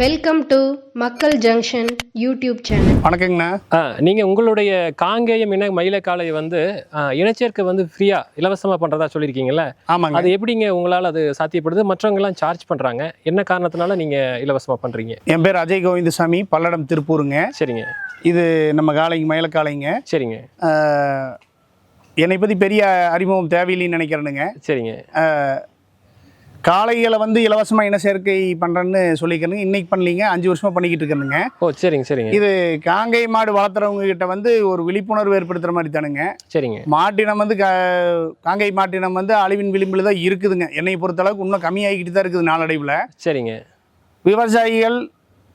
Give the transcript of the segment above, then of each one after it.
Welcome to மக்கள் junction YouTube channel வணக்கங்கண்ணா. ஆ நீங்கள் உங்களுடைய காங்கேயம் இன மயிலக்காலை வந்து இனச்சேர்க்கை வந்து ஃப்ரீயாக இலவசமாக பண்ணுறதா சொல்லியிருக்கீங்கல்ல? ஆமாங்க. அது எப்படிங்க உங்களால் அது சாத்தியப்படுது? மற்றவங்கலாம் சார்ஜ் பண்ணுறாங்க என்ன காரணத்தினால நீங்கள் இலவசமாக பண்ணுறீங்க என் பேர் அஜய் கோவிந்தசாமி பல்லடம் திருப்பூருங்க. சரிங்க. இது நம்ம காளைங்க மயிலக்காளைங்க. சரிங்க. என்னை பற்றி பெரிய அறிமுகம் தேவையில்லைன்னு நினைக்கிறேனுங்க. சரிங்க. காளைகளை வந்து இலவசமாக இன சேர்க்கை பண்ணுறேன்னு சொல்லிக்கிறேங்க. இன்னைக்கு பண்ணலீங்க அஞ்சு வருஷமாக பண்ணிக்கிட்டு இருக்கேனுங்க. ஓ சரிங்க சரிங்க. இது காங்கை மாடு வளர்த்துறவங்க கிட்ட வந்து ஒரு விழிப்புணர்வு ஏற்படுத்துகிற மாதிரி தானுங்க. சரிங்க. மாட்டினம் வந்து காங்கை மாட்டினம் வந்து அழிவின் விளிம்பில் தான் இருக்குதுங்க. என்னை பொறுத்தளவுக்கு இன்னும் கம்மியாகிக்கிட்டு தான் இருக்குது நாளடைவில். சரிங்க. விவசாயிகள்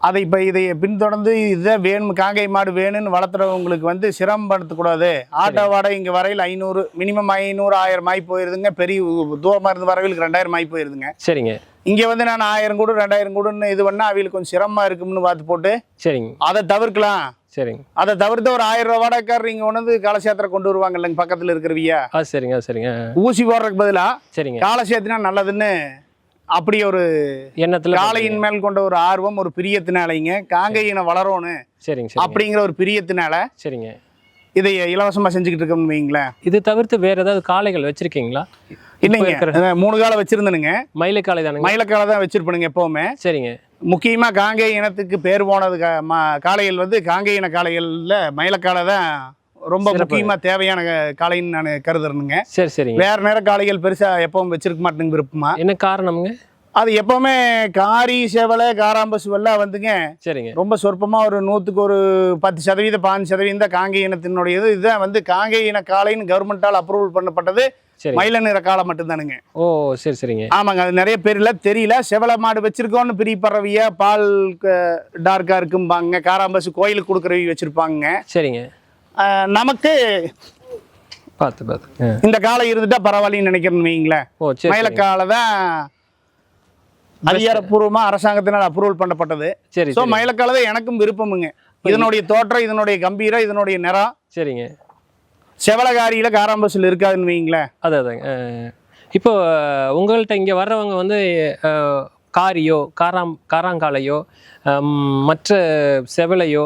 அதை இப்போ இதை பின்தொடர்ந்து இதை வேணும் காங்கை மாடு வேணும்னு வளர்த்துறவங்களுக்கு வந்து சிரமப்படுத்தக்கூடாது ஆட்டோ வாடகை இங்கே வரையில் ஐநூறு மினிமம் ஐநூறு ஆயிரம் ஆகி போயிருதுங்க. பெரிய தூரமாக இருந்து வரவங்களுக்கு ரெண்டாயிரம் ஆகி போயிருதுங்க. சரிங்க. இங்கே வந்து நான் ஆயிரம் கூடு ரெண்டாயிரம் கூடுன்னு இது பண்ணால் அவங்களுக்கு கொஞ்சம் சிரமமாக இருக்கும்னு பார்த்து போட்டு சரிங்க. அதை தவிர்க்கலாம். சரிங்க. அதை தவிர்த்து ஒரு ஆயிரம் ரூபா வாடகைக்காரர் இங்கே கொண்டு வந்து காலசேத்திர கொண்டு வருவாங்க இல்லைங்க பக்கத்தில் இருக்கிறவியா. ஆ சரிங்க சரிங்க. ஊசி போடுறதுக்கு பதிலாக சரிங்க. காலசேத்தினா நல்லதுன்னு அப்படி ஒரு எண்ணத்தில் காளையின் மேல் கொண்ட ஒரு ஆர்வம் ஒரு பிரியத்தினாலைங்க காங்கையினை வளரணும் சரிங்க அப்படிங்கிற ஒரு பிரியத்தினால சரிங்க. இதை இலவசமாக செஞ்சுக்கிட்டு இருக்கோம்னு வைங்களேன் இது தவிர்த்து வேற ஏதாவது காளைகள் வச்சிருக்கீங்களா? இல்லைங்க. மூணு காலம் வச்சிருந்தனுங்க. மயிலக்காலை தானுங்க? மயிலக்காலை தான் வச்சிருப்பேனுங்க எப்பவுமே. சரிங்க. முக்கியமாக காங்கை இனத்துக்கு பேர் போனது காளைகள் வந்து காங்கை இன காளைகளில் மயிலக்காலை தான் ரொம்ப சிறப்பு. முக்கியமாக தேவையான காளைன்னு நான் கருதுறேனுங்க. சரி சரிங்க. வேற நேர காளைகள் பெருசாக எப்பவும் வச்சிருக்க மாட்டேங்க விருப்பமா. என்ன காரணம்ங்க? அது எப்பவுமே காரி செவலை காராம்பசு வெள்ளை வந்துங்க. சரிங்க. ரொம்ப சொற்பமாக ஒரு நூற்றுக்கு ஒரு பத்து சதவீதம் பாஞ்சு சதவீதம் தான் காங்கை இனத்தினுடையது. இதுதான் வந்து காங்கை இன காளைன்னு கவர்மெண்டால் அப்ரூவல் பண்ணப்பட்டது. சரி. மயில நிற காளை மட்டும்தானுங்க. ஓ சரி சரிங்க. ஆமாங்க. அது நிறைய பேர்ல தெரியல. செவல மாடு வச்சிருக்கோன்னு பிரிப்பறவிய பால் டார்க்கா இருக்கும்பாங்க. காராம்பசு கோயிலுக்கு கொடுக்குறவி வச்சிருப்பாங்க. சரிங்க. நமக்கு பார்த்து பார்த்து. இந்த காலை இருந்துட்டா பரவாயில்லன்னு நினைக்கிறேன்னு வைங்களேன் ஓ சரி மயில சரிங்க. காலை தான் அதிகாரப்பூர்வமா அரசாங்கத்தினால் அப்ரூவல் பண்ணப்பட்டது. சரி ஸோ. மயிலக்காலை தான் எனக்கும் விருப்பமுங்க. இதனுடைய தோற்றம் இதனுடைய கம்பீரம் இதனுடைய நிறம். சரிங்க. செவலகாரியில காராம்பசுல இருக்காதுன்னு வைங்களேன் அது அதாங்க இப்போ அஹ், உங்கள்ட்ட இங்கே வர்றவங்க வந்து காரியோ காராம் காராங்காலையோ மற்ற செவலையோ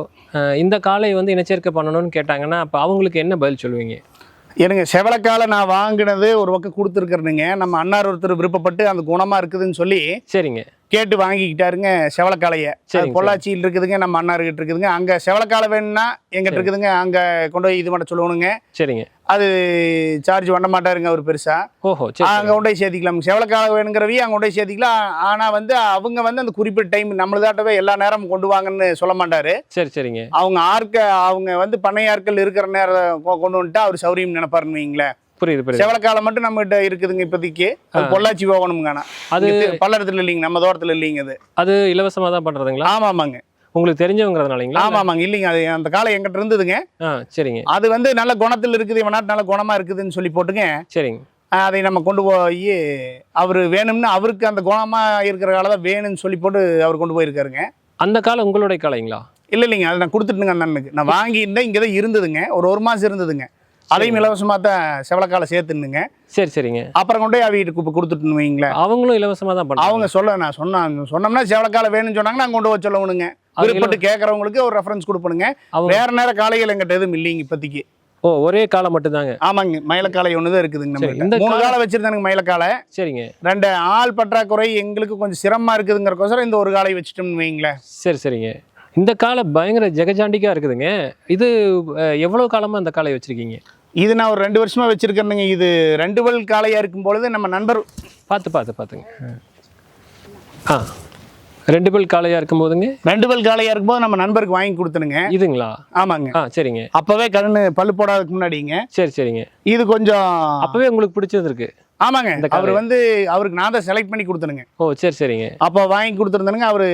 இந்த காலை வந்து இனச்சேர்க்கை பண்ணணும்னு கேட்டாங்கன்னா அப்போ அவங்களுக்கு என்ன பதில் சொல்லுவீங்க? எனக்கு செவலக்காலை நான் வாங்கினது ஒரு பக்கம் கொடுத்துருக்குறேனுங்க. நம்ம அன்னார் ஒருத்தர் விருப்பப்பட்டு அந்த குணமா இருக்குதுன்னு சொல்லி சரிங்க. கேட்டு வாங்கிக்கிட்டாருங்க செவலக்காலையை பொள்ளாச்சியில் இருக்குதுங்க நம்ம அன்னார்கிட்ட இருக்குதுங்க. அங்க செவலக்காலை வேணும்னா எங்கிட்ட. இருக்குதுங்க. அங்க கொண்டு போய் இது பண்ண சொல்லணுங்க. சரிங்க. அது சார்ஜ் பண்ண மாட்டாருங்க அவர் பெருசா. ஓஹோ சரி அங்க கொண்டு போய் சேர்த்திக்கலாம். செவலக்காலை வேணுங்கிறவி அங்க கொண்டு போய் சேர்த்திக்கலாம். ஆனா வந்து அவங்க வந்து அந்த குறிப்பிட்ட டைம் நம்மளதாட்டவே எல்லா நேரமும் கொண்டு வாங்கன்னு சொல்ல மாட்டாரு. சரி சரிங்க. அவங்க ஆட்க அவங்க வந்து பண்ணையாட்கள் இருக்கிற நேரம் கொண்டு வந்துட்டா அவர் சௌரியம் நினைப்பாருன்னு வைங்களேன் புரியுது புரியுது. செவலக்காலம் மட்டும் நம்ம கிட்ட இருக்குதுங்க இப்போதைக்கு. அது. பொள்ளாச்சி போகணுங்க அது பல்லடத்துல இல்லைங்க நம்ம தோட்டத்துல இல்லைங்க அது. அது இலவசமாக தான் பண்ணுறதுங்களா ஆமா ஆமாங்க. உங்களுக்கு தெரிஞ்சவங்கிறதுனாலங்களா? ஆமா ஆமாங்க. இல்லைங்க அது அந்த காலம் எங்கிட்ட இருந்ததுங்க. ஆ சரிங்க. அது வந்து நல்ல குணத்தில் இருக்குது இவனாட்டு நல்ல குணமா இருக்குதுன்னு சொல்லி போட்டுங்க. சரிங்க. அதை நம்ம கொண்டு போய் அவர் வேணும்னு அவருக்கு அந்த குணமா இருக்கிற காலம் தான் வேணும்னு சொல்லி போட்டு அவர் கொண்டு போயிருக்காருங்க. அந்த காலம் உங்களுடைய காலைங்களா இல்ல இல்லைங்க. அதை நான் கொடுத்துட்டுங்க அந்த அண்ணனுக்கு. நான் வாங்கியிருந்தேன் இங்கே தான் இருந்ததுங்க. ஒரு ஒரு மாசம் இருந்ததுங்க. அதையும் இலவசமாக தான் செவலக்காலை சேர்த்துனுங்க சரி சரிங்க. அப்புறம் கொண்டு போய் அவங்களுக்கு இப்போ கொடுத்துட்டுன்னு வைங்களேன். அவங்களும் இலவசமாக தான் பண்ணுறாங்க அவங்க சொல்ல நான் சொன்னாங்க சொன்னோம்னா செவலக்காலை வேணும்னு சொன்னாங்கன்னா நான் கொண்டு போய் சொல்லணுங்க விருப்பப்பட்டு கேட்கறவங்களுக்கு ஒரு ரெஃபரன்ஸ் கொடுப்பணுங்க. வேற நேர காளைகள் எங்கிட்ட எதுவும் இல்லைங்க இப்போதைக்கு. ஓ ஒரே காலம் மட்டும்தாங்க? ஆமாங்க மயிலக்காலை ஒன்று தான் இருக்குதுங்க நம்ம இந்த மூணு காலை வச்சிருந்தானுங்க மயிலக்காலை சரிங்க. ரெண்டு ஆள் பற்றாக்குறை எங்களுக்கு கொஞ்சம் சிரமமா இருக்குதுங்கிறக்கோசரம் இந்த ஒரு காலை வச்சுட்டோம்னு வைங்களேன். சரி சரிங்க. இந்த காலை பயங்கர ஜெகஜாண்டிக்கா இருக்குதுங்க. இது அஹ், எவ்வளவு காலமா இந்த காலை வச்சிருக்கீங்க? இது நான் ஒரு ரெண்டு வருஷமா வச்சிருக்கேனுங்க இது ரெண்டு பல் காளையா இருக்கும் பொழுது நம்ம நண்பர் பார்த்து பார்த்து பார்த்துங்க. ஆ. ரெண்டு பல் காளையா இருக்கும் போதுங்க ரெண்டு பல் காளையா இருக்கும்போது நம்ம நண்பருக்கு வாங்கி கொடுத்தனுங்க. இதுங்களா? ஆமாங்க. ஆ சரிங்க. அப்பவே கண்ணு பல்லு போடாததுக்கு முன்னாடிங்க. சரி சரிங்க. இது கொஞ்சம் அப்பவே உங்களுக்கு பிடிச்சிருந்துருக்கு ஆமாங்க. இந்த அவர். வந்து அவருக்கு நான் தான் செலக்ட் பண்ணி கொடுத்தனுங்க. ஓ சரி சரிங்க. அப்போ வாங்கி கொடுத்துருந்தனுங்க. அவர்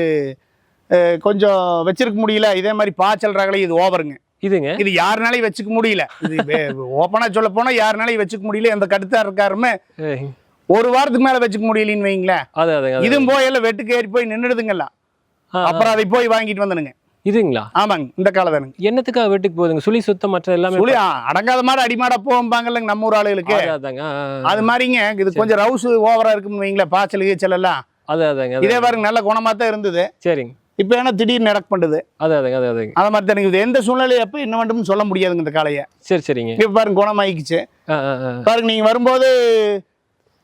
கொஞ்சம் வச்சிருக்க முடியல. இதே மாதிரி பாய்ச்சல் ரகலை இது ஓவருங்க. இதுங்க? இது யாருனாலையும் வச்சுக்க முடியல. இது ஓப்பனா சொல்ல போனா யாருனாலையும் வச்சுக்க முடியல. எந்த கடுத்தா இருக்காருமே. ஒரு வாரத்துக்கு மேல வச்சுக்க முடியலன்னு வைங்களேன். இதுவும் போய் எல்லாம் வெட்டுக்கு ஏறி போய் நின்றுடுதுங்கல்லாம். அப்புறம் அதை போய் வாங்கிட்டு வந்தனுங்க இதுங்களா? ஆமாங்க. இந்த காலம் தானுங்க. என்னத்துக்காக வெட்டுக்கு போகுதுங்க? சுழி சுத்தம் மற்ற எல்லாமே ஆ, அடங்காத மாதிரி அடிமாடா போம்பாங்கல்லங்க நம்ம ஊர் ஆளுகளுக்கு. அது மாதிரிங்க. இது கொஞ்சம் ரவுஸ் ஓவரா இருக்குன்னு வைங்களேன் பாய்ச்சல் கீச்சல் எல்லாம். அது அதாங்க அது. இதே பாருங்க நல்ல குணமா தான் இருந்தது. சரிங்க. இப்போ ஏன்னா திடீர்னு நடக்க பண்ணுது அது அதுங்க அது அதுங்க அதை மாதிரி இது எந்த சூழ்நிலை எப்போ என்ன மட்டும் சொல்ல முடியாதுங்க இந்த காளையை? சரி சரிங்க. இப்போ பாருங்க குணமாயிக்குச்சு. பாருங்க நீங்கள் வரும்போது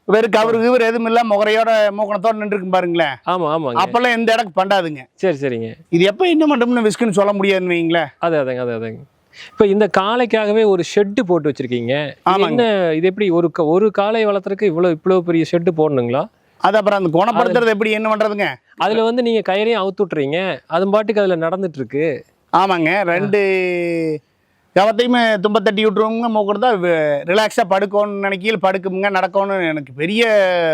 வெறும் கவரு கிவர் எதுவும் இல்லை முகரையோட மூக்கணத்தோட நின்றுருக்கு பாருங்களேன். ஆமாம் ஆமாங்க. அப்போல்லாம் எந்த இடக்கு பண்ணாதுங்க சரி சரிங்க. இது எப்போ என்ன மட்டும்னு விஸ்குன்னு சொல்ல முடியாதுன்னு வைங்களேன் அது அதுங்க அது அதுங்க இப்போ இந்த காளைக்காகவே ஒரு ஷெட்டு போட்டு வச்சிருக்கீங்க. என்ன இது எப்படி ஒரு ஒரு காளை வளர்த்துறதுக்கு இவ்வளோ இவ்வளோ பெரிய ஷெட்டு போடணுங்களா? அது அப்புறம் அந்த குணப்படுத்துறது எப்படி என்ன பண்ணுறதுங்க அதுல வந்து நீங்க கயிறையும் அவுத்து விட்டுறீங்க அது பாட்டுக்கு அதுல நடந்துட்டு இருக்கு ஆமாங்க. ரெண்டு கவத்தையுமே தும்ப தட்டி விட்ருவோங்க மூக்கிறதா ரிலாக்ஸாக படுக்கணும்னு நினைக்கையில் படுக்குமுங்க நடக்கணும்னு எனக்கு பெரிய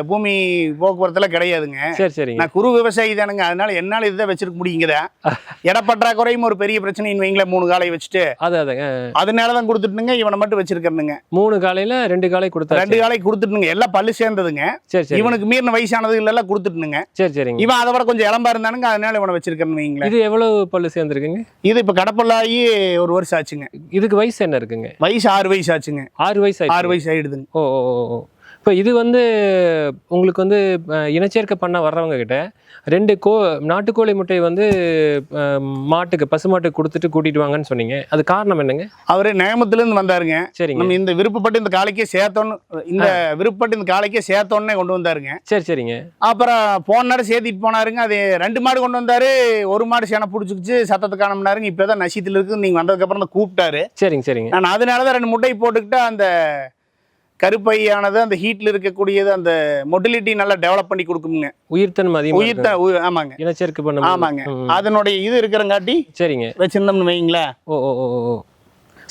பூமி போக்குவரத்துல கிடையாதுங்க. சரி சரிங்க. நான் குறு விவசாயி தானுங்க அதனால என்னால் இதை வச்சிருக்க முடியுங்கதா? இடப்பற்றாக்குறையும் ஒரு பெரிய பிரச்சனைன்னு வைங்களேன் மூணு காலை வச்சுட்டு. அது அதுங்க அதனால தான் கொடுத்துட்டுங்க இவனை மட்டும் வச்சிருக்கிறனுங்க. மூணு காலையில ரெண்டு காலை கொடுத்தாச்சு. ரெண்டு காலை கொடுத்துட்டுங்க எல்லாம் பல்லு சேர்ந்ததுங்க. சரி சரி. இவனுக்கு மீறின வயசானது இல்லைல்லாம் கொடுத்துட்டுங்க சரி சரிங்க. இவன் அதை விட கொஞ்சம் இளம்பா இருந்தானுங்க அதனால இவனை வச்சிருக்கேன்னு வைங்களேன். இது எவ்வளவு பல்லு சேர்ந்துருக்குங்க? இது இப்போ கடப்பல்லாகி ஒரு வருஷம் ஆச்சுங்க. இதுக்கு வயசு என்ன இருக்குங்க? வயசு ஆறு வயசு ஆச்சுங்க. ஆறு வயசு ஆறு வயசு ஆயிடுதுங்க. ஓ ஓ, ஓ. இப்போ இது வந்து உங்களுக்கு வந்து இனச்சேர்க்கை பண்ண வர்றவங்க கிட்ட ரெண்டு கோ நாட்டுக்கோழி முட்டை வந்து மாட்டுக்கு பசுமாட்டுக்கு கொடுத்துட்டு கூட்டிட்டு வாங்கன்னு சொன்னீங்க. அது காரணம் என்னங்க? அவரு நேமத்துலேருந்து வந்தாருங்க. சரிங்க. நம்ம இந்த விருப்பப்பட்டு இந்த காலைக்கே சேர்த்தோன்னு இந்த விருப்பப்பட்டு இந்த காலைக்கே சேர்த்தோன்னே கொண்டு வந்தாருங்க. சரி சரிங்க. அப்புறம் போன நேரம் சேர்த்திட்டு போனாருங்க. அது ரெண்டு மாடு கொண்டு வந்தாரு. ஒரு மாடு சேனை பிடிச்சிக்கிச்சு சத்தத்தை காணம்னாருங்க. இப்போ தான் நசியத்தில் இருக்கு. நீங்கள் வந்ததுக்கப்புறம் தான் கூப்பிட்டாரு. சரிங்க சரிங்க. நான் அதனால தான் ரெண்டு முட்டை போட்டுக்கிட்டு அந்த கருப்பையானது அந்த ஹீட்டில் இருக்கக்கூடியது அந்த மொட்டிலிட்டி நல்லா டெவலப் பண்ணி கொடுக்குமுங்க. உயிர்த்தன்மை அதிகமாக உயிர்த்த ஆமாங்க. இனச்சேர்க்கை பண்ண ஆமாங்க. அதனுடைய இது இருக்கிறங்காட்டி சரிங்க. வச்சிருந்தோம்னு வைங்களேன் ஓ ஓ ஓ.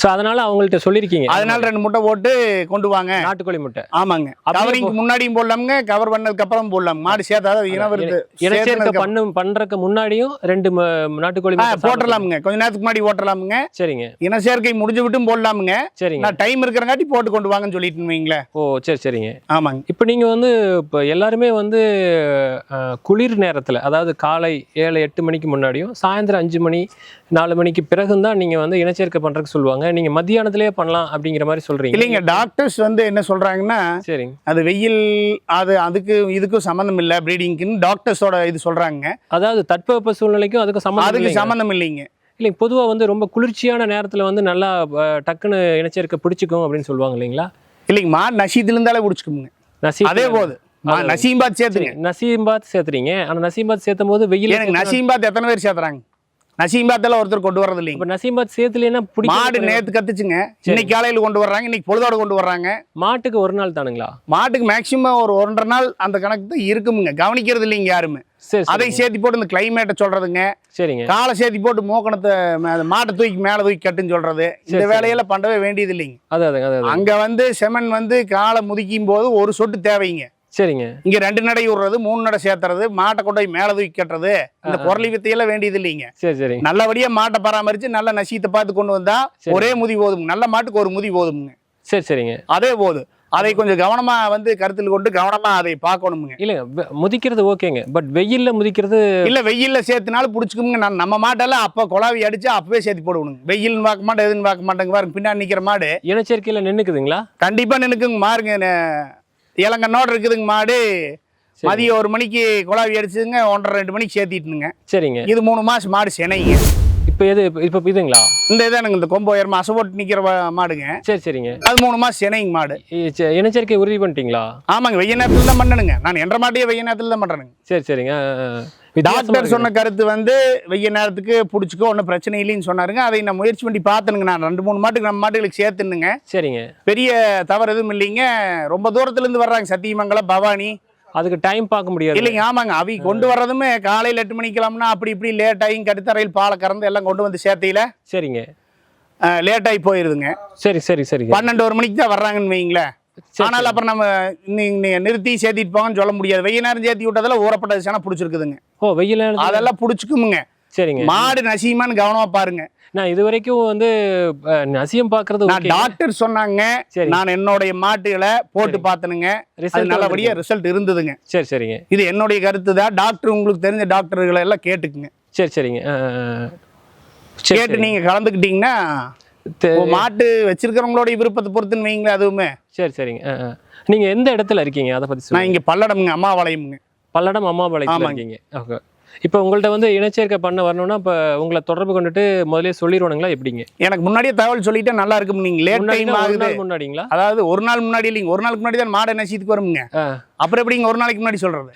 ஸோ அதனால அவங்கள்ட்ட சொல்லியிருக்கீங்க. அதனால ரெண்டு முட்டை போட்டு கொண்டு வாங்க. நாட்டுக்கோழி முட்டை. ஆமாங்க. கவரிங்க்கு முன்னாடியும் போடலாமுங்க கவர் பண்ணதுக்கு அப்புறம் போடலாம். மாடு சேர்த்தாத இனவருது இனச்சேர்க்கை பண்ணு பண்றதுக்கு முன்னாடியும் ரெண்டு நாட்டுக்கோழி. போட்டுடலாமுங்க கொஞ்ச நேரத்துக்கு முன்னாடி ஓட்டலாமுங்க சரிங்க. இன சேர்க்கை முடிஞ்சு விட்டும் போடலாமுங்க. சரிங்க. நான் டைம் இருக்கிறங்காட்டி போட்டு கொண்டு வாங்கன்னு சொல்லிட்டு வைங்களேன். ஓ சரி சரிங்க. ஆமாங்க. இப்போ நீங்க வந்து இப்போ எல்லாருமே வந்து குளிர் நேரத்துல அதாவது காலை ஏழு எட்டு மணிக்கு முன்னாடியும் சாயந்தரம் அஞ்சு மணி நாலு மணிக்கு பிறகும் தான் நீங்க வந்து இனச்சேர்க்கை பண்றதுக்கு சொல்லுவாங்க. நீங்க மத்தியானத்திலேயே பண்ணலாம் அப்படிங்கிற மாதிரி சொல்றீங்க. இல்லைங்க டாக்டர்ஸ் வந்து என்ன சொல்றாங்கன்னா சரிங்க. அது வெயில் அது அதுக்கு இதுக்கும் சம்மந்தம் இல்லை ப்ரீடிங்க்குன்னு டாக்டர்ஸோட இது சொல்றாங்க. அதாவது தட்பவெப்ப சூழ்நிலைக்கும் அதுக்கும் சம்மந்தம் அதுக்கு. சம்மந்தம் இல்லைங்க. இல்லைங்க பொதுவா வந்து ரொம்ப குளிர்ச்சியான நேரத்துல வந்து நல்லா டக்குன்னு இனச்சேர்க்கை பிடிச்சிக்கும் அப்படின்னு சொல்லுவாங்க இல்லைங்களா? இல்லைங்க மாடு நசீத்துல இருந்தாலே குடிச்சுக்குங்க. நசீம் அதே போது நசீம்பாத் சேர்த்துங்க. நசீம்பாத் சேர்த்துறீங்க. ஆனா நசீம்பாத் சேர்த்தும் போது வெயில் எனக்கு நசீம்பாத் எத்தனை பேர் சேர்த்துறாங்க? நசீம்பாத்தில் ஒருத்தர் கொண்டு வர்றது இல்லைங்க. இப்ப நசீம்பாத் சேர்த்துலன்னா மாடு நேத்து கத்துச்சுங்க. இன்னைக்கு காலையில கொண்டு வர்றாங்க இன்னைக்கு பொழுதோட கொண்டு வர்றாங்க. மாட்டுக்கு ஒரு நாள் தானுங்களா? மாட்டுக்கு மேக்சிமம் ஒரு ஒன்றரை நாள் அந்த கணக்கு தான் இருக்குமுங்க. கவனிக்கிறது இல்லைங்க யாருமே. அதை சரி. சேர்த்தி போட்டு இந்த கிளைமேட்டை சொல்றதுங்க. சரிங்க. காலை சேர்த்தி போட்டு மூக்கணத்தை மாட்டை தூக்கி மேலே தூக்கி கட்டுன்னு சொல்றது. இந்த. வேலையெல்லாம் பண்ணவே வேண்டியது இல்லைங்க. அங்க வந்து செமன் வந்து காலை முதிக்கும் போது ஒரு சொட்டு தேவைங்க. சரிங்க. இங்க ரெண்டு நடை விடுறது மூணு நடை சேர்த்துறது மாட்டை கொண்டு போய் மேலே தூக்கி கட்டுறது இந்த. பொருளை வித்தையெல்லாம் வேண்டியது இல்லைங்க சரி சரிங்க. நல்லபடியா மாட்டை பராமரிச்சு நல்ல நசீத்தை பார்த்து கொண்டு வந்தா சரி. ஒரே முதி போதும். நல்ல மாட்டுக்கு ஒரு முதி போதுமுங்க. சரி சரிங்க. அதே போதும் அதை கொஞ்சம் கவனமா வந்து கருத்தில் கொண்டு கவனமா அதை பார்க்கணுமுங்க. இல்லைங்க முதிக்கிறது ஓகேங்க. பட் வெயில்ல முதிக்கிறது இல்ல வெயில்ல சேர்த்துனாலும் பிடிச்சிக்குமுங்க. நான் நம்ம மாட்டெல்லாம் அப்ப குழாவி அடிச்சு அப்பவே சேர்த்து போடுவணுங்க வெயில்னு பார்க்க மாட்டேன் எதுன்னு பார்க்க மாட்டேங்க. பாருங்க பின்னாடி நிக்கிற மாடு. இனச்சேர்க்கையில நின்னுக்குதுங்களா? கண்டிப்பா நினைக்குங்க மாறுங்க இளங்கண்ணோட இருக்குதுங்க மாடு. மதியம் ஒரு மணிக்கு குழாவி அடிச்சுங்க ஒன்றரை ரெண்டு மணிக்கு சேர்த்திட்டுனுங்க சரிங்க. இது மூணு மாசம் மாடு சினைங்க. இப்போ எது இப்போ இதுங்களா? இந்த இதானுங்க இந்த கொம்பு உயரமா அசைப்போட்டு நிக்கிற வ- மாடுங்க. சரி சரிங்க. அது மூணு மாசம் சினைங்க மாடு. இனச்சேர்க்கை உறுதி பண்ணிட்டீங்களா? ஆமாங்க வெய்ய நேரத்துல தான் பண்ணணுங்க நான் என்ற மாட்டையே வெய்ய நேரத்துல தான் பண்றேனுங்க. சரி சரிங்க. டாக்டர். சொன்ன கருத்து வந்து வெய்ய நேரத்துக்கு பிடிச்சிக்கோ ஒன்றும் பிரச்சனை இல்லைன்னு சொன்னாருங்க. அதை நான் முயற்சி பண்ணி பார்த்தனுங்க. நான் ரெண்டு மூணு மாட்டுக்கு நம்ம மாட்டுகளுக்கு சேர்த்துனுங்க. சரிங்க. பெரிய தவறு எதுவும் இல்லைங்க. ரொம்ப தூரத்துல இருந்து வர்றாங்க. சத்தியமங்கலம் பவானி. அதுக்கு டைம் பார்க்க முடியாது. இல்லைங்க ஆமாங்க. அவி கொண்டு வர்றதுமே காலையில எட்டு மணிக்கெல்லாம்னா அப்படி இப்படி லேட் ஆகி கடுத்தரையில் பாலை கறந்து எல்லாம் கொண்டு வந்து சேர்த்தையில சரிங்க. லேட் ஆகி போயிருதுங்க. சரி சரி சரிங்க பன்னெண்டு ஒரு மணிக்கு தான் வர்றாங்கன்னு வைங்களேன். சரி, ஆனால் அப்புறம் நம்ம நீங்க நிறுத்தி சேர்த்திட்டு போங்கன்னு சொல்ல முடியாது. வெய்ய நேரம் சேர்த்தி விட்டதுல ஊறப்பட்ட சேனா பிடிச்சிருக்குதுங்க. ஓ வெயில் அதெல்லாம் பிடிச்சிக்குமுங்க. சரிங்க. மாடு நசியுமான்னு கவனமா பாருங்க. நான் இது வரைக்கும் வந்து நசியம் பார்க்கறது நான் டாக்டர் சொன்னாங்க. சரி. நான் என்னுடைய மாட்டுகளை போட்டு. பார்த்தனுங்க ரிசல்ட் நல்லபடியா ரிசல்ட் இருந்ததுங்க. சரி சரிங்க. இது என்னுடைய கருத்து தான். டாக்டர் உங்களுக்கு தெரிஞ்ச டாக்டர்களை எல்லாம் கேட்டுக்குங்க. சரி சரிங்க. கேட்டு சரி. நீங்க கலந்துக்கிட்டீங்கன்னா மாட்டு வச்சிருக்கிறவங்களுடைய விருப்பத்தை பொறுத்துன்னு வைங்களேன் அதுவுமே. சரி சரிங்க. ஆ, ஆ. நீங்க எந்த இடத்துல இருக்கீங்க? அதை பத்தி நான் இங்க பல்லடமுங்க அம்மாவாளையமுங்க பல்லடம் அம்மாபாளையத்துல ஆமாங்க. இருக்கீங்க. ஓகே. இப்போ உங்கள்ட்ட வந்து இனச்சேர்க்கை பண்ண வரணும்னா இப்போ உங்களை தொடர்பு கொண்டுட்டு முதல்ல சொல்லிடுவானுங்களா எப்படிங்க? எனக்கு முன்னாடியே தகவல் சொல்லிட்டு நல்லா இருக்கும் நீங்க. லேட் டைம் ஆகுது. முன்னாடிங்களா? அதாவது ஒரு நாள் முன்னாடி இல்லைங்க. ஒரு நாளுக்கு முன்னாடி தான் மாடு நசீத்துக்கு வருங்க. அப்புறம் எப்படிங்க ஒரு நாளைக்கு முன்னாடி சொல்றது.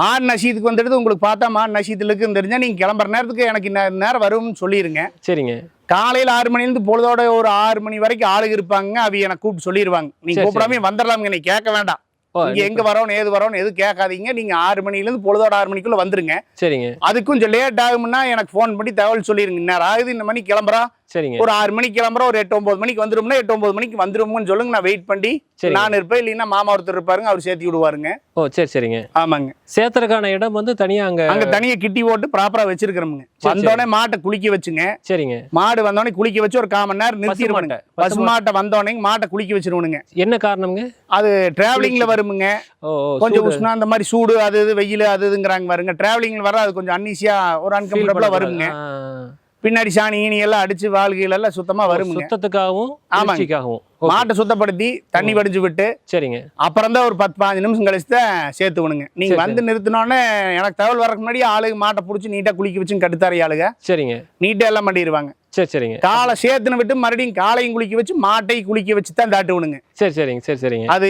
மாடு நசீத்துக்கு வந்துடுது உங்களுக்கு பார்த்தா மாடு நசீத்துல இருக்குன்னு தெரிஞ்சா நீங்க கிளம்புற நேரத்துக்கு எனக்கு இந்த நேரம் வரும்னு சொல்லிருங்க. சரிங்க. காலையில ஆறு மணிலேருந்து பொழுதோட ஒரு ஆறு மணி வரைக்கும் ஆளுங்க இருப்பாங்க. அவி எனக்கு கூப்பிட்டு சொல்லிடுவாங்க நீங்க கூப்பிடாம வந்துடலாமுங்க. நீ கேட்க வேண்டாம். ஓ இங்க எங்க வரோன்னு ஏது வரோன்னு எது கேட்காதீங்க. நீங்க ஆறு மணில இருந்து பொழுதோட ஆறு மணிக்குள்ள வந்துருங்க. சரிங்க. அது கொஞ்சம் லேட் ஆகும்னா எனக்கு ஃபோன் பண்ணி தகவல் சொல்லிருங்க. இந்நேரம் ஆகுது இந்த மணி கிளம்புறோம் சரிங்க. ஒரு ஆறு மணிக்கு கிளம்புறோம் ஒரு எட்டு ஒன்பது மணிக்கு வந்துரும்னா எட்டு ஒன்பது மணிக்கு வந்துருமோன்னு சொல்லுங்க நான் வெயிட் பண்ணி. நான் இருப்பேன் இல்லைன்னா மாமா ஒருத்தர் இருப்பாருங்க அவர் சேர்த்து விடுவாருங்க. ஓ சரி சரிங்க. ஆமாங்க. சேர்த்துறதுக்கான இடம் வந்து தனியா அங்க அங்க தனியா கிட்டி போட்டு ப்ராப்பரா வச்சிருக்கிறோமுங்க. சரி. வந்தோடனே மாட்டை குளிக்க வச்சுங்க. சரிங்க. மாடு வந்தோடனே குளிக்க வச்சு ஒரு கால் மணி நேரம் நிறுத்திடுவானுங்க பசுமாட்டை பசுமா பசுமாட்டை வந்தோடனே மாட்டை குளிக்க வச்சிருவனுங்க. என்ன காரணம்ங்க? அது டிராவலிங்ல வருமுங்க. கொஞ்சம் சூடு. உஷ்ணம் அந்த மாதிரி சூடு அது இது வெயில் அது இதுங்கிறாங்க பாருங்க. டிராவலிங்ல வர அது கொஞ்சம் அன்னீசியா ஒரு அன்கம்ஃபர்டபுளா. வருங்க. பின்னாடி சாணி ஈனி எல்லாம் அடிச்சு வாழ்கையில எல்லாம் சுத்தமா வருமுங்க. சுத்தத்துக்காகவும் ஓகே. மாட்டை சுத்தப்படுத்தி தண்ணி வடிஞ்சு விட்டு சரிங்க. அப்புறம் தான் ஒரு பத்து பாஞ்சு நிமிஷம் கழிச்சு தான் சேர்த்துவனுங்க நீங்க சரி, வந்து நிறுத்தினோடனே எனக்கு தகவல் வரக்கு முன்னாடி ஆளுங்க மாட்டை பிடிச்சி நீட்டா குளிக்க வச்சு கட்டுத்தாரி ஆளுங்க. சரிங்க. நீட்டா எல்லாம் பண்ணிடுவாங்க சரி சரிங்க. காலை சேர்த்துன விட்டு மறுபடியும் காலையும் குளிக்க வச்சு மாட்டை குளிக்க வச்சு தான் தாட்டுவனுங்க. சரி சரிங்க சரி சரிங்க. அது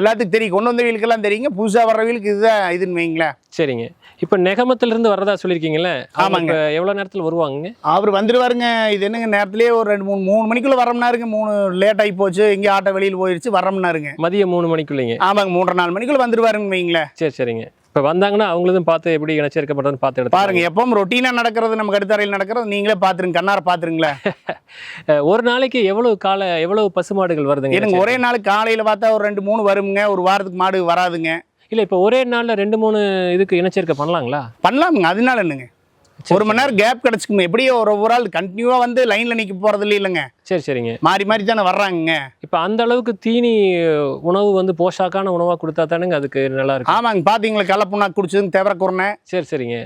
எல்லாத்துக்கும் தெரியும். கொண்டு வந்த வீலுக்கெல்லாம் தெரியுங்க. புதுசா வர்ற வீலுக்கு இதுதான் இதுன்னு வைங்களேன். சரிங்க. இப்போ நெகமத்துல இருந்து வரதா சொல்லியிருக்கீங்கல்ல? அவங்க ஆமாங்க. இப்ப எவ்வளவு நேரத்துல வருவாங்க அவர் வந்துருவாருங்க. இது என்னங்க நேரத்திலேயே ஒரு ரெண்டு மூணு மூணு மணிக்குள்ள வரம்னாருங்க மூணு லேட் ஆகி போச்சு. எங்கே ஆட்டோ வெளியில் போயிடுச்சு வரம்னாருங்க மதியம் மூணு மணிக்குள்ளீங்க. ஆமாங்க மூன்றரை நாலு மணிக்குள்ள வந்துருவாருங்க வைங்களேன். சரி சரிங்க. இப்போ வந்தாங்கன்னா அவங்களும் பார்த்து எப்படி இணைச்சிருக்கப்படுறதுன்னு பார்த்து பாருங்க எப்பவும் ரொட்டீனா நடக்கிறது நம்ம கடுத்தறையில் நடக்கிறது நீங்களே பாத்துருங்க கண்ணார பாத்துருங்களேன் அஹ், ஒரு நாளைக்கு எவ்வளவு கால எவ்வளவு பசுமாடுகள் வருதுங்க எனக்கு ஒரே நாள் காலையில பார்த்தா ஒரு ரெண்டு மூணு வருங்க ஒரு வாரத்துக்கு மாடு வராதுங்க. இல்ல இப்போ ஒரே நாள்ல ரெண்டு மூணு இதுக்கு இணைச்சிருக்க பண்ணலாங்களா? பண்ணலாமுங்க அதனால என்னங்க? ஒரு மணி நேரம் கேப் கிடச்சிக்குங்க எப்படியோ ஒரு ஒரு ஆள் கண்டினியூவா வந்து லைன்ல நிக்க போறது இல்லை இல்லைங்க. சரி சரிங்க. மாறி மாறி தானே வர்றாங்க இப்போ அந்த அளவுக்கு தீனி உணவு வந்து போஷாக்கான உணவா கொடுத்தா தானுங்க அதுக்கு நல்லா இருக்கும். ஆமாங்க பாத்தீங்களா கடல புண்ணாக்கு குடிச்சதுங்க தேவர குரணை. சரி சரிங்க.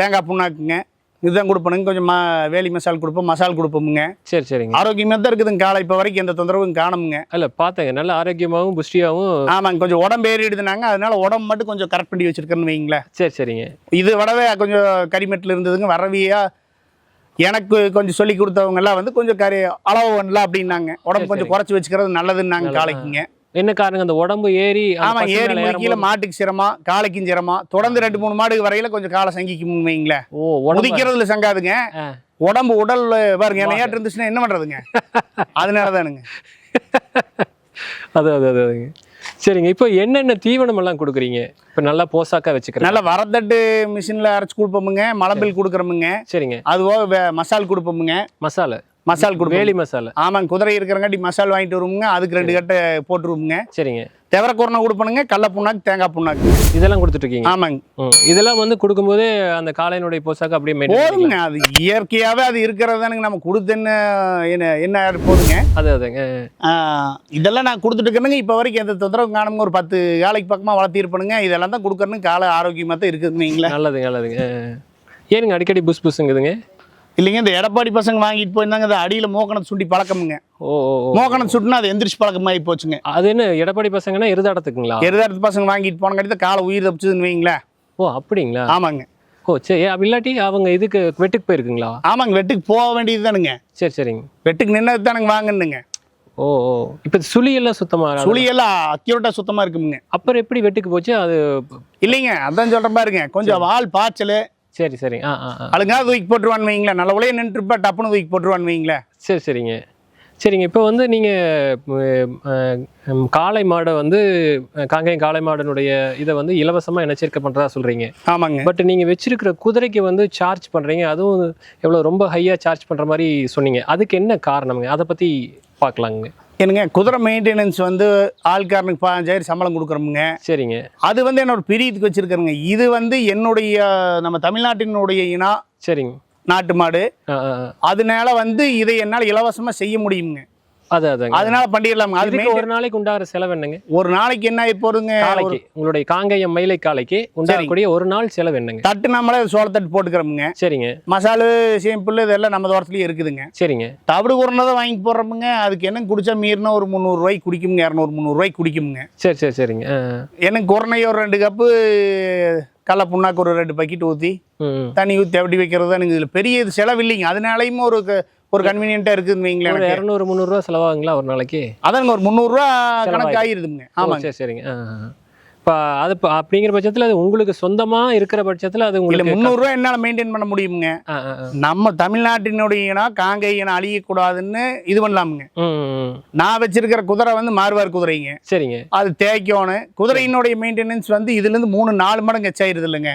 தேங்காய் புண்ணாக்குங்க. இதுதான் கொடுப்பணுங்க கொஞ்சம் மா வேலி மசால் கொடுப்போம் மசால் கொடுப்போமுங்க. சரி சரிங்க. ஆரோக்கியமாக தான் இருக்குதுங்க. காலை இப்போ வரைக்கும் எந்த தொந்தரவும் காணுமுங்க. இல்ல பார்த்தேங்க நல்ல ஆரோக்கியமாகவும் புஷ்டியாகவும் ஆமாங்க. கொஞ்சம் உடம்பு ஏறிடுதுனாங்க. அதனால உடம்பு மட்டும் கொஞ்சம் கரெக்ட் பண்ணி வச்சிருக்கேன்னு வைங்களேன் சரி சரிங்க. இது விடவே கொஞ்சம் கரிமெட்டில் இருந்ததுங்க. வரவியா எனக்கு கொஞ்சம் சொல்லி கொடுத்தவங்க எல்லாம் வந்து கொஞ்சம் கறி அளவு பண்ணல அப்படின்னாங்க. உடம்பு கொஞ்சம். குறைச்சி வச்சுக்கிறது நல்லதுன்னாங்க நல்லது. காலைக்குங்க. என்ன காரணங்க? அந்த உடம்பு ஏறி ஆமா ஏறி ஏறும்போது- மாட்டுக்கு சிரமம் காலைக்கும் சிரமம் தொடர்ந்து ரெண்டு மூணு மாடு வரையில கொஞ்சம் காலை சங்கிக்கும் வைங்களேன். ஓ உடம்பு உதிக்கிறதுல சங்காதுங்க. உடம்பு உடல் பாருங்க வாங்க. என்னையாட்டு இருந்துச்சுன்னா என்ன பண்றதுங்க? அதனால தானுங்க அது அது அது அதுங்க. சரிங்க இப்போ என்னென்ன தீவனம் எல்லாம் கொடுக்குறீங்க? இப்போ நல்லா போசாக்கா வச்சுக்கிறேன் நல்லா வரத்தட்டு மிஷின்ல அரைச்சு கொடுப்போமுங்க மலம்பில் கொடுக்குறோமுங்க. சரிங்க. அதுவோ மசால் கொடுப்போமுங்க. மசாலா. மசால் கொடுப்போம். வேலி மசாலா. ஆமாங்க குதிரை இருக்கிறங்காட்டி மசால் வாங்கிட்டு வருவோங்க. அதுக்கு ரெண்டு கட்டை போட்டுருவோங்க. சரிங்க. தெவர குரணை கொடுப்பணுங்க கடல புண்ணாக்கு தேங்காய் புண்ணாக்கு. இதெல்லாம் கொடுத்துட்டு இருக்கீங்க ஆமாங்க. இதெல்லாம் வந்து கொடுக்கும்போதே அந்த காளையினுடைய போசாக்கு அப்படியே. போதுங்க அது இயற்கையாவே அது இருக்கிறது தானுங்க. நம்ம கொடுத்து என்ன என்ன என்ன போதுங்க. அது அதுங்க. இதெல்லாம் நான் கொடுத்துட்டு இருக்கேனுங்க. இப்போ வரைக்கும் எந்த தொந்தரவு காணுங்க ஒரு பத்து காலைக்கு பக்கமாக வளர்த்திருப்பணுங்க இதெல்லாம் தான் கொடுக்கறனு காலை ஆரோக்கியமாக தான் இருக்குதுங்க வைங்களேன் நல்லதுங்க நல்லதுங்க. ஏனுங்க அடிக்கடி புஸ் புஸ்ங்குதுங்க இல்லைங்க இந்த எடப்பாடி பசங்க வாங்கிட்டு போயிருந்தாங்க அது அடியில் மோக்கணத்தை சுண்டி பழக்கமுங்க. ஓ. மோக்கணத்தை சுட்டுனா அது எந்திரிச்சு பழக்கமாகி போச்சுங்க. அது என்ன எடப்பாடி பசங்கன்னா எருதாடத்துக்குங்களா எருதாரத்து பசங்க வாங்கிட்டு போனங்காட்டி தான் காலை உயிர் தப்பிச்சுதுன்னு வைங்களேன் ஓ அப்படிங்களா? ஆமாங்க. ஓ சரி இல்லாட்டி அவங்க இதுக்கு வெட்டுக்கு போயிருக்குங்களா? ஆமாங்க வெட்டுக்கு போக வேண்டியது தானுங்க சரி சரிங்க. வெட்டுக்கு நின்னது தானுங்க வாங்கணுங்க ஓ ஓ. இப்போ சுழி எல்லாம் சுத்தமா சுழியெல்லாம் அக்யூரேட்டாக சுத்தமாக இருக்குமுங்க. அப்புறம் எப்படி வெட்டுக்கு போச்சு? அது இல்லைங்க அதான் சொல்கிற பாருங்க கொஞ்சம் வால் பாய்ச்சல் சரி சரி. ஆ ஆ அழுங்காத தூக்கி போட்டுருவான்னு வைங்களேன் நல்ல உலைய நின்றுப்பா டப்புன்னு தூக்கி போட்டுருவான்னு வைங்களேன் சரி சரிங்க. சரிங்க இப்போ வந்து நீங்கள் காளை மாடை வந்து காங்கேயம் காளை மாடனுடைய இதை வந்து இலவசமாக இணைச்சிருக்க பண்ணுறதா சொல்கிறீங்க ஆமாங்க. பட் நீங்கள் வச்சிருக்கிற குதிரைக்கு வந்து சார்ஜ் பண்ணுறீங்க அதுவும் எவ்வளோ ரொம்ப ஹையாக சார்ஜ் பண்ணுற மாதிரி சொன்னீங்க. அதுக்கு என்ன காரணம்ங்க? அதை பற்றி பார்க்கலாங்க. என்னங்க குதிரை மெயின்டெனன்ஸ் வந்து ஆள்காரனுக்கு பதினஞ்சாயிரம் சம்பளம் கொடுக்குறோமுங்க. சரிங்க. அது வந்து என்னோட பிரியத்துக்கு வச்சிருக்கிறேங்க. இது வந்து என்னுடைய நம்ம தமிழ்நாட்டினுடைய இனா சரிங்க. நாட்டு மாடு. அதனால வந்து இதை என்னால் இலவசமாக செய்ய முடியுங்க. அது அதாங்க. அதனால பண்ணிடலாமுங்க அது ஒரு நாளைக்கு உண்டாகிற செலவு என்னங்க? ஒரு நாளைக்கு என்ன ஆகி போடுங்க காளைக்கு உங்களுடைய காங்கேயம் மயிலை காளைக்கு உண்டாகக்கூடிய ஒரு நாள் செலவு என்னங்க? தட்டு நம்மளே சோளத்தட்டு போட்டுக்கிறோமுங்க. சரிங்க. மசாலு சிம்பிள் இதெல்லாம் நம்ம தோட்டத்துலயே இருக்குதுங்க. சரிங்க. தவிடு குறனதை வாங்கி போடுறோமுங்க அதுக்கு என்ன குடிச்சா மீறினா ஒரு முந்நூறுரூவாய்க்கு குடிக்குமுங்க. இரநூறு முந்நூறுரூவாய்க்கு குடிக்குமுங்க. சரி சரி சரிங்க. எனக்கு குறனை ஒரு ரெண்டு கப்பு கடல புண்ணாக்கு ஒரு ரெண்டு பக்கெட் ஊற்றி தண்ணி ஊற்றி அப்படி வைக்கிறது தான் இதில் பெரிய இது செலவு இல்லைங்க. அதனாலையும் ஒரு ஒரு கன்வீனியன்ட்டாக இருக்குதுன்னு வைங்களேன் ஒரு இரநூறு முந்நூறுரூவா செலவாகுங்களா ஒரு நாளைக்கு? அதானுங்க ஒரு முந்நூறுரூவா கணக்கு ஓ, ஆமாங்க. சரி சரிங்க. இப்போ அது இப்போ அப்படிங்கிற பட்சத்தில் அது உங்களுக்கு சொந்தமாக இருக்கிற பட்சத்தில் அது உங்களுக்கு முந்நூறுரூவா என்னால் மெயின்டைன் பண்ண முடியுங்க. நம்ம தமிழ்நாட்டினுடைய இனம் காங்கை இனம் அழியக்கூடாதுன்னு இது பண்ணலாமுங்க. நான் வச்சிருக்கிற குதிரை வந்து மார்வார் குதிரைங்க. சரிங்க. அது தேய்க்கணும் குதிரையினுடைய மெயின்டெனன்ஸ் வந்து இதுலேருந்து மூணு நாலு மடங்கு எச்சாயிருது இல்லைங்க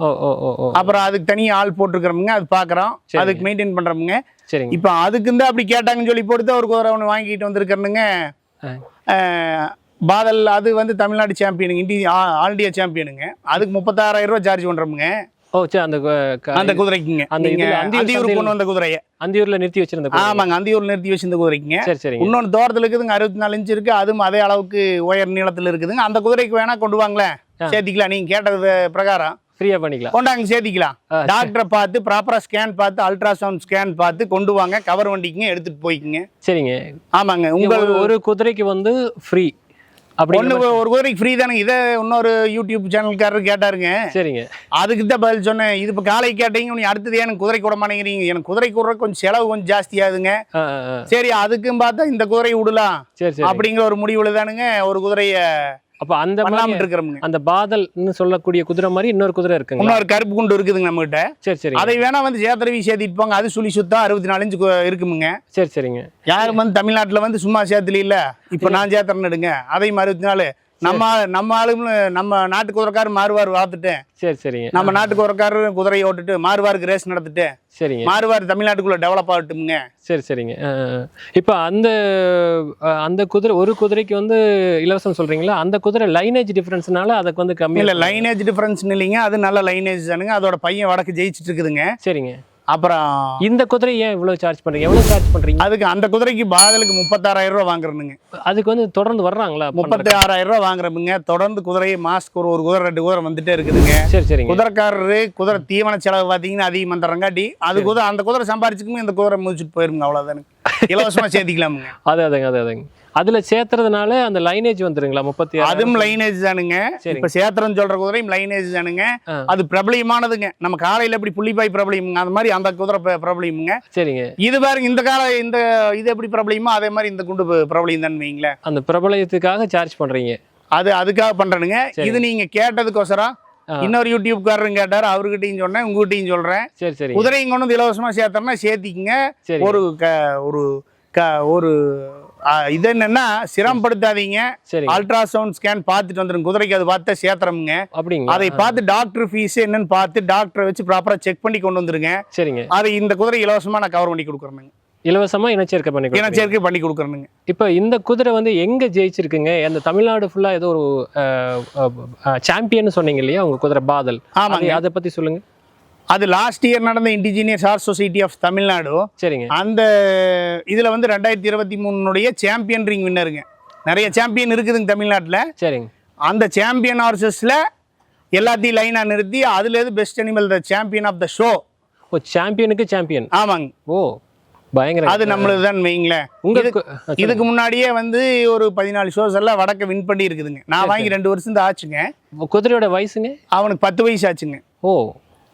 ஓ ஓ ஓ ஓ. அப்புறம் அதுக்கு தனியாக ஆள் போட்டிருக்கிறோமுங்க அது பார்க்குறோம். அதுக்கு மெயின்டைன் பண்ணுறோமுங்க சரிங்க. இப்போ அதுக்கு தான் அப்படி கேட்டாங்கன்னு சொல்லி போட்டு ஒரு குதிரை ஒன்று வாங்கிட்டு வந்திருக்கிறனுங்க. பாதல் அது வந்து தமிழ்நாடு சாம்பியனுங்க இண்டி ஆல் இண்டியா சாம்பியனுங்க அதுக்கு முப்பத்தாறாயிரம் ரூபாய் சார்ஜ் பண்ணுறோமுங்க ஓ சரி அந்த அந்த குதிரைக்குங்க. அந்த அந்தியூர் கொண்டு வந்த குதிரையை. அந்தியூர்ல நிறுத்தி வச்சிருந்த. ஆமாங்க அந்தியூர்ல நிறுத்தி வச்சிருந்த குதிரைக்குங்க. சரி சரிங்க. இன்னொன்று தோட்டத்தில் இருக்குதுங்க அறுபத்தி நாலு இன்ச் இருக்கு. அதுவும் அதே அளவுக்கு உயர் நீளத்தில் இருக்குதுங்க. அந்த குதிரைக்கு வேணா கொண்டு வாங்களேன். சேர்த்திக்கலாம். நீங்க கேட்டது பிரகாரம். ஃப்ரீயா பண்ணிக்கலாம். கொண்டாங்க சேர்த்திக்கலாம். டாக்டரை பார்த்து ப்ராப்பரா ஸ்கேன் பார்த்து அல்ட்ராசவுண்ட் ஸ்கேன் பார்த்து கொண்டு வாங்க. கவர் வண்டிக்குங்க எடுத்துட்டு போய்க்குங்க. சரிங்க. ஆமாங்க. உங்கள் ஒரு குதிரைக்கு வந்து ஃப்ரீ அப்படி ஒன்று ஒரு குதிரைக்கு ஃப்ரீ தானே? இதை இன்னொரு யூடியூப் சேனல்காரர் கேட்டாருங்க. சரிங்க. அதுக்கு தான் பதில் சொன்னேன். இது இப்போ காலை கேட்டீங்க நீ அடுத்தது எனக்கு குதிரைக்கு விட மாட்டேங்கிறீங்க? எனக்கு குதிரைக்கு விட்ற கொஞ்சம் செலவு கொஞ்சம் ஜாஸ்தியாகுதுங்க. சரி அதுக்கும் பார்த்தா இந்த குதிரையை விடலாம் சரி சரி. அப்படிங்கிற ஒரு முடிவுல தானுங்க ஒரு குதிரைய அப்ப அந்த மாதிரி பண்ணாம இருக்கிறோமுங்க அந்த பாதல்னு சொல்லக்கூடிய குதிரை மாதிரி இன்னொரு குதிரை இருக்குங்களா இன்னொரு கருப்பு குண்டு இருக்குதுங்க நம்மகிட்ட. சரி சரிங்க அதை வேணா வந்து சேத்திரவி சேர்த்திட்டு போங்க அது சுழி சுத்தம் அறுபத்தி நாலு இன்ச்சு இருக்குமுங்க. சரி சரிங்க. யாரும் வந்து தமிழ்நாட்டுல வந்து சும்மா சேத்துல இல்ல. இப்ப நான் சேத்திரன் எடுங்க. அதையும் அறுபத்தி நாலு நம்ம நம்ம ஆளுங்க நம்ம நாட்டு குதிரைக்காரர் மாறுவார் பார்த்துட்டு சரி சரிங்க. நம்ம நாட்டு குதிரைக்காரர் குதிரையை ஓட்டுட்டு மாறுவாருக்கு ரேஸ் நடத்திட்டு சரிங்க. மாறுவார் தமிழ்நாட்டுக்குள்ள டெவலப் ஆகட்டுமுங்க. சரி சரிங்க. இப்போ அந்த அந்த குதிரை ஒரு குதிரைக்கு வந்து இலவசம் சொல்றீங்களா? அந்த குதிரை லைனேஜ் டிஃபரன்ஸ்னால அதுக்கு வந்து கம்மி இல்ல லைனேஜ் டிஃபரன்ஸ் இல்லைங்க. அது நல்ல லைனேஜ் தானுங்க. அதோட பையன் வடக்கு ஜெயிச்சிட்டு இருக்குதுங்க. சரிங்க. அப்புறம் இந்த குதிரை ஏன் இவ்வளவு சார்ஜ் பண்றீங்க? எவ்வளவு சார்ஜ் பண்றீங்க? அதுக்கு அந்த குதிரைக்கு பாதலுக்கு முப்பத்தாறாயிரம் ரூபா வாங்குறனுங்க. அதுக்கு வந்து தொடர்ந்து வர்றாங்களா? முப்பத்தி ஆறாயிரம் ரூபா வாங்குறமுங்க தொடர்ந்து குதிரையை மாஸ்க்கு ஒரு ஒரு குதிரை ரெண்டு குதிரை வந்துட்டே இருக்குதுங்க. சரி சரிங்க. குதிரைக்காரரு குதிரை தீவன செலவு பார்த்தீங்கன்னா அதிகமாக தரங்காட்டி அது குதிரை அந்த குதிரை சம்பாரிச்சுக்குமே இந்த குதிரை முடிச்சுட்டு போயிருங்க அவ்வளோதானுங்க இலவசமா சேர்த்திக்கலாமுங்க. அது அதுங்க அது அதுங்க. அதுல சேர்த்துறதுனால அந்த லைனேஜ் வந்துருங்களா? முப்பத்தி அதுவும் லைனேஜ் தானுங்க. இப்ப சேத்திரம் சொல்ற குதிரையும் லைனேஜ் தானுங்க. அது பிரபலியமானதுங்க. நம்ம காலையில எப்படி புள்ளிப்பாய் பிரபலியமுங்க அந்த மாதிரி அந்த குதிரை பிர- பிரபலியமுங்க. சரிங்க. இது பாருங்க இந்த கால இந்த இது எப்படி பிரபலியமோ அதே மாதிரி இந்த குண்டு பிரபலியம் தான் வைங்களேன் அந்த பிரபலயத்துக்காக சார்ஜ் பண்றீங்க. அது அதுக்காக பண்றேனுங்க. இது நீங்க கேட்டதுக்கோசரம். இன்னொரு யூடியூப்காரரும் கேட்டார் அவர்கிட்டயும் சொன்னேன் உங்ககிட்டயும் சொல்றேன். சரி சரி. குதிரையும் கொண்டு வந்து இலவசமா சேர்த்தோம்னா சேர்த்திக்குங்க. சரி ஒரு க ஒரு க ஒரு இது என்னன்னா சிரமப்படுத்தாதீங்க. சரி அல்ட்ராசவுண்ட் ஸ்கேன் பார்த்துட்டு வந்துடும் குதிரைக்கு அது பார்த்தா சேர்த்துறோமுங்க. அப்படிங்களா? அதை பார்த்து டாக்டர் ஃபீஸ் என்னன்னு பார்த்து டாக்டரை வச்சு ப்ராப்பரா செக் பண்ணி கொண்டு வந்துருங்க. சரிங்க. அதை இந்த குதிரை இலவசமா நான் கவர் பண்ணி கொடுக்குறேங்க இலவசமா இனச்சேர்க்கை பண்ணி கொடுக்குறீங்க. இனச்சேர்க்கை பண்ணி கொடுக்குறேனுங்க. இப்போ இந்த குதிரை வந்து எங்க ஜெயிச்சிருக்குங்க? அந்த தமிழ்நாடு ஃபுல்லா ஏதோ ஒரு சாம்பியன் சொன்னீங்க இல்லையா? உங்க குதிரை பாதல். ஆமாங்க. அதை பத்தி சொல்லுங்க. அது லாஸ்ட் இயர் நடந்த indigenous horse society of Tamil Nadu சரிங்க. அந்த இதுல வந்து ரெண்டாயிரத்தி இருபத்தி மூணுடைய சாம்பியன் ரிங் வின்னருங்க நிறைய சாம்பியன் இருக்குதுங்க தமிழ்நாட்டுல. சரிங்க. அந்த சாம்பியன் ஹார்சஸ்ல எல்லாத்தையும் லைனா நிறுத்தி அதுல எது best animal the champion of the show ஓ சாம்பியனுக்கு சாம்பியன் ஆமாங்க. ஓ பயங்கர. அது நம்மளுது தான் வைங்களேன் உங்க இது- கு- ஆ, சொல்லுங்க. இதுக்கு முன்னாடியே வந்து ஒரு பதினாலு ஷோஸ் எல்லாம் வடக்க வின் பண்ணி இருக்குதுங்க நான் வாங்கி ரெண்டு வருஷம் தான் ஆச்சுங்க. குதிரையோட வயசுங்க? அவனுக்கு பத்து வயசு ஆச்சுங்க. ஓ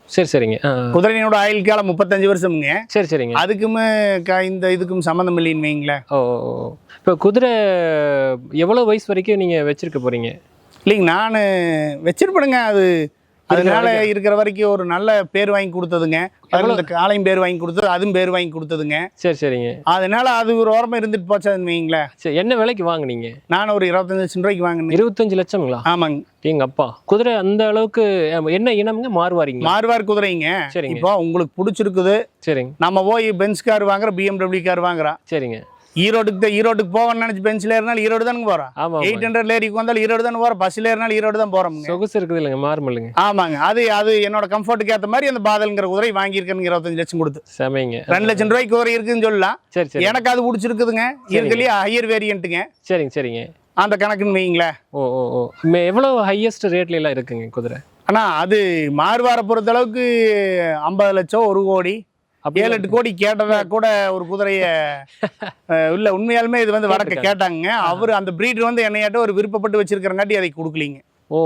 சரி சரிங்க. குதிரையினோட ஆயுள் காலம் முப்பத்தஞ்சு வருஷமுங்க. சரி சரிங்க. அதுக்குமே க- இந்த இதுக்கும் சம்மந்தம் இல்லைன்னு வைங்களேன் ஓ. இப்போ குதிரை எவ்வளவு வயசு வரைக்கும் நீங்க வச்சிருக்க போறீங்க? இல்லைங்க நான் வச்சிருப்பேனுங்க. அது அதனால இருக்கிற வரைக்கும் ஒரு நல்ல பேர் வாங்கி கொடுத்ததுங்க. காலையும் பேர் வாங்கி கொடுத்தது அதுவும் பேர் வாங்கி கொடுத்ததுங்க. சரி சரிங்க. அதனால அது ஒரு ஓரமா இருந்துட்டு போச்சாதுன்னு வைங்களேன் சரி என்ன விலைக்கு வாங்குனீங்க? நான் ஒரு இருபத்தஞ்சு லட்சம் ரூபாய்க்கு வாங்கினேன். இருபத்தஞ்சு லட்சங்களா ஆமாங்க. எங்க அப்பா. குதிரை அந்த அளவுக்கு என்ன இனம்ங்க? மாறுவாரிங்க மார்வார் குதிரைங்க. சரிங்க. இப்போ உங்களுக்கு பிடிச்சிருக்குது. சரிங்க. நம்ம போய் பென்ஸ் கார் வாங்குற பிஎம்டபிள்யூ கார் வாங்குறோம். சரிங்க. ஈரோடுக்கு ஈரோடுக்கு போவோம்னு நினைச்சு பென்ஸ்ல ஏறினாலும் ஈரோடு தானே ஆமா எயிட் ஹண்ட்ரட்ல ஏறிக்கு வந்தாலும் ஈரோடு தானே போறோம். பஸ்ல ஏறினாலும் ஈரோடு தான் போறோமுங்க. சொகுசு இருக்குது இல்லைங்க மாறுமல்லுங்க ஆமாங்க. அது அது என்னோட கம்ஃபர்ட்டுக்கு ஏற்ற மாதிரி அந்த பாதல்ங்கிற குதிரை வாங்கியிருக்கேன்னு இருபத்தஞ்சு லட்சம் கொடுத்து. செமைங்க. ரெண்டு லட்சம் ரூபாய்க்கு குதிரை இருக்குன்னு சொல்லலாம். சரி சரி. எனக்கு அது பிடிச்சிருக்குதுங்க. இருக்கலையே ஹையர் வேரியண்ட்டுங்க சரிங்க சரிங்க. அந்த கணக்குன்னு வைங்களேன் ஓ ஓ ஓ. எவ்வளவு ஹையஸ்ட் ரேட்ல எல்லாம் இருக்குங்க குதிரை? ஆனா அது மார்வாரை பொறுத்த அளவுக்கு ஐம்பது லட்சம் ஒரு கோடி. ஏழு எட்டு கோடி கேட்டதா கூட ஒரு குதிரைய இல்ல உண்மையாலுமே இது வந்து வடக்க கேட்டாங்க. அவர் அந்த பிரீடர் வந்து என்னையாட்ட ஒரு விருப்பப்பட்டு வச்சிருக்கிறங்காட்டி அதை கொடுக்கலீங்க. ஓ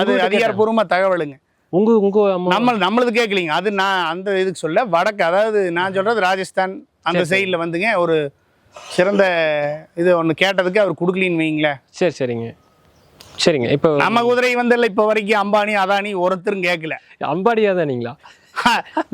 அது அதிகாரப்பூர்வமா தகவலுங்க. உங்க உங்க நம்ம நம்மளது கேட்கலீங்க. அது நான் அந்த இதுக்கு சொல்ல வடக்கு அதாவது நான் சொல்றது ராஜஸ்தான் அந்த. சைடில் வந்துங்க. ஒரு சிறந்த இது ஒன்று கேட்டதுக்கு அவர் கொடுக்கலின்னு வைங்களேன் சரி சரிங்க. சரிங்க இப்போ நம்ம குதிரை வந்து இல்லை இப்போ வரைக்கும் அம்பானி அதானி ஒருத்தரும் கேட்கல. அம்பாடியா தானீங்களா? நான்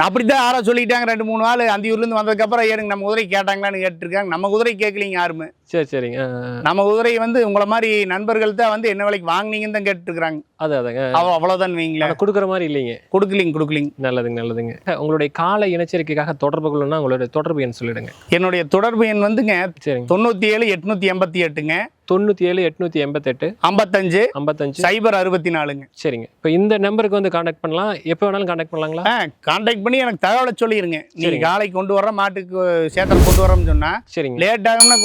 அப்படித்தான் யாரோ சொல்லிட்டாங்க ரெண்டு மூணு நாள். அந்தியூர்லேருந்து வந்ததுக்கப்புறம் ஏனுங்க நம்ம குதிரை கேட்டாங்களான்னு கேட்டிருக்காங்க. நம்ம குதிரை கேட்கலீங்க யாருமே. சரி சரிங்க. நம்ம குதிரை வந்து உங்களை மாதிரி நண்பர்கள் தான் வந்து என்ன விலைக்கு வாங்குனீங்கன்னு தான் கேட்டுருக்காங்க அது அதாங்க. அவ அவ்வளோதான் வைங்களேன் ஆனா கொடுக்குற மாதிரி இல்லைங்க. கொடுக்கலிங்க கொடுக்கலிங்க. நல்லதுங்க நல்லதுங்க. உங்களுடைய கால இனச்சரிக்கைக்காக தொடர்பு கொள்ளணும்னா உங்களுடைய தொடர்பு எண் சொல்லிடுங்க. என்னுடைய தொடர்பு எண் வந்துங்க சரிங்க. தொண்ணூற்றி ஏழு எட்நூற்றி எண்பத்தி எட்டுங்க. தொண்ணூற்றி ஏழு எட்நூற்றி எண்பத்தெட்டு. ஐம்பத்தஞ்சு. ஐம்பத்தஞ்சு. சைபர் அறுபத்தி நாலுங்க சரிங்க. இப்போ இந்த நம்பருக்கு வந்து காண்டாக்ட் பண்ணலாம். எப்போ வேணாலும் காண்டாக்ட் பண்ணலாங்களா? ஆ கான்டாக்ட் பண்ணி எனக்கு தகவலை சொல்லிடுங்க நீங்கள். காலைக்கு கொண்டு வர மாட்டுக்கு சேத்தல் கொண்டு வரோம்னு சொன்னால் சரிங்க. லேட் ஆகும்னா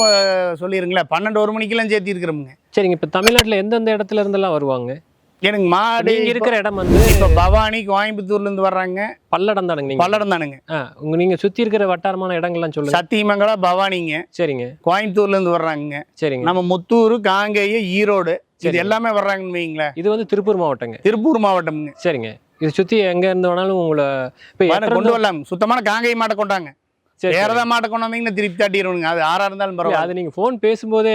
சொல்லிடுங்களேன் பன்னெண்டு ஒரு மணிக்கெல்லாம் சேர்த்தி இருக்கிறோமுங்க சரிங்க. இப்போ தமிழ்நாட்டில் எந்தெந்த இடத்துல இருந்தெல்லாம் வருவாங்க? எனக்கு மாடு நீங்க இருக்கிற இடம் வந்து இப்போ பவானி கோயம்புத்தூர்லேருந்து வர்றாங்க. பல்லடம் தானுங்க நீங்க. பல்லடம் தானுங்க உங்க நீங்க சுத்தி இருக்கிற வட்டாரமான இடங்கள்லாம் சொல்லுங்க. சத்தியமங்கலம் பவானிங்க. சரிங்க. கோயம்புத்தூர்லேருந்து வர்றாங்க சரிங்க. நம்ம முத்தூர் காங்கேயம் ஈரோடு இது சரி. எல்லாமே வர்றாங்கன்னு வைங்களேன். இது வந்து திருப்பூர் மாவட்டங்க. திருப்பூர் மாவட்டம்ங்க. சரிங்க. இது சுத்தி எங்க இருந்து வேணாலும் உங்களை இப்போ கொண்டு வரலாம். சுத்தமான காங்கேய மாட்டை கொண்டாங்க. சரி, வேற சரி. ஏதாவது மாட்டை கொண்டு வந்தீங்கன்னா திருப்பி தாட்டிடுவோங்க அது ஆறா இருந்தாலும் பரவாயில்ல. அது நீங்க ஃபோன் பேசும்போதே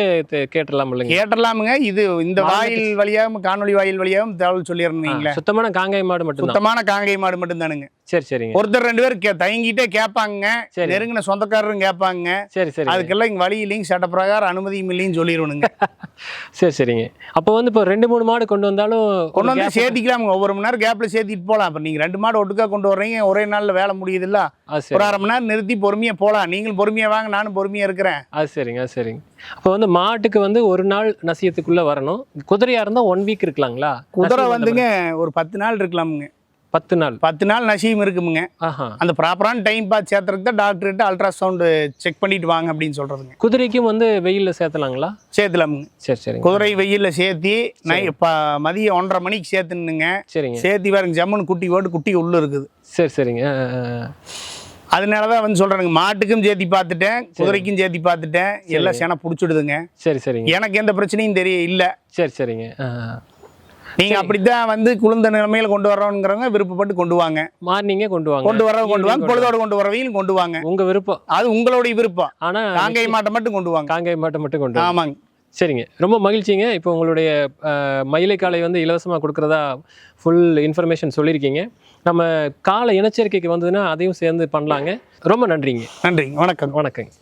கேட்டுடலாம் இல்லைங்க கேட்டலாமுங்க இது இந்த வாயில் வழியாகவும் காணொலி வாயில் வழியாகவும் தகவல் சொல்லிடணும் வைங்களேன். சுத்தமான காங்காய் மாடு மட்டும்தான். சுத்தமான காங்கேய மாடு மட்டும்தானுங்க. சரி சரிங்க. ஒருத்தர் ரெண்டு பேர் தயங்கிட்டே கேட்பாங்க சரி. நெருங்கின சொந்தக்காரரும் கேட்பாங்க. சரி சரி. அதுக்கெல்லாம் இங்க வழி இல்லைங்க சட்ட பிரகாரம் அனுமதியும் இல்லைன்னு சொல்லிடணுங்க சரி சரிங்க. அப்போ வந்து இப்போ ரெண்டு மூணு மாடு கொண்டு வந்தாலும் கொண்டு வந்து சேர்த்திக்கலாமுங்க. ஒவ்வொரு மணி நேரம் கேப்ல சேர்த்திட்டு போகலாம் அப்ப நீங்க ரெண்டு மாடு ஒட்டுக்கா கொண்டு வர்றீங்க. ஒரே நாள்ல வேலை முடியுதுல்ல. ஒரு சரி. அரை மணி நேரம் நிறுத்தி பொறுமையா போகலாம் நீங்களும் பொறுமையா வாங்க நானும் பொறுமையா இருக்கிறேன். அது சரிங்க அது சரிங்க. அப்போ வந்து மாட்டுக்கு வந்து ஒரு நாள் நசியத்துக்குள்ள வரணும். குதிரையா இருந்தா ஒன் வீக் இருக்கலாங்களா? குதிரை வந்துங்க ஒரு பத்து நாள் இருக்கலாமுங்க. பத்து நாள். பத்து நாள் நசியம் இருக்குமுங்க. அந்த ப்ராப்பரான டைம் பார்த்து சேர்த்துறதுக்கு தான் டாக்டர்கிட்ட அல்ட்ராசவுண்டு செக் பண்ணிட்டு வாங்க அப்படின்னு சொல்றதுங்க. குதிரைக்கும் வந்து வெயில்ல சேர்த்தலாங்களா? சேர்த்துலாமுங்க. சரி சரிங்க. குதிரை வெயில்ல சேர்த்தி நை இப்போ மதியம் ஒன்றரை மணிக்கு சேர்த்துனுங்க. சரிங்க. சேர்த்தி பாருங்க ஜம்முன்னு குட்டி போட்டு குட்டி உள்ள இருக்குது. சரி சரிங்க. அதனால தான் வந்து சொல்றேங்க மாட்டுக்கும் சேர்த்தி பார்த்துட்டேன் குதிரைக்கும் சேர்த்தி பார்த்துட்டேன். எல்லாம் சென பிடிச்சிடுதுங்க. சரி சரிங்க. எனக்கு எந்த பிரச்சனையும் தெரிய இல்லை. சரி சரிங்க. நீங்க அப்படித்தான் வந்து குளிர்ந்த நிலைமையில கொண்டு வர்றோங்கிறவங்க விருப்பப்பட்டு கொண்டு வாங்க. மார்னிங்கே கொண்டு வாங்க. கொண்டு வரவங்க கொண்டு வாங்க. பொழுதோட கொண்டு வரவையும் கொண்டு வாங்க. உங்க விருப்பம். அது உங்களுடைய விருப்பம். ஆனா காங்கை மாட்டை மட்டும் கொண்டு வாங்க. காங்காய் மாட்டை மட்டும் கொண்டு. ஆமாங்க. சரிங்க. ரொம்ப மகிழ்ச்சிங்க. இப்போ உங்களுடைய மயிலை காலை வந்து இலவசமாக கொடுக்குறதா ஃபுல் இன்ஃபர்மேஷன் சொல்லியிருக்கீங்க. நம்ம காலை இனச்சரிக்கைக்கு வந்ததுன்னா அதையும் சேர்ந்து பண்ணலாங்க. ரொம்ப நன்றிங்க. நன்றிங்க. வணக்கம் வணக்கங்க.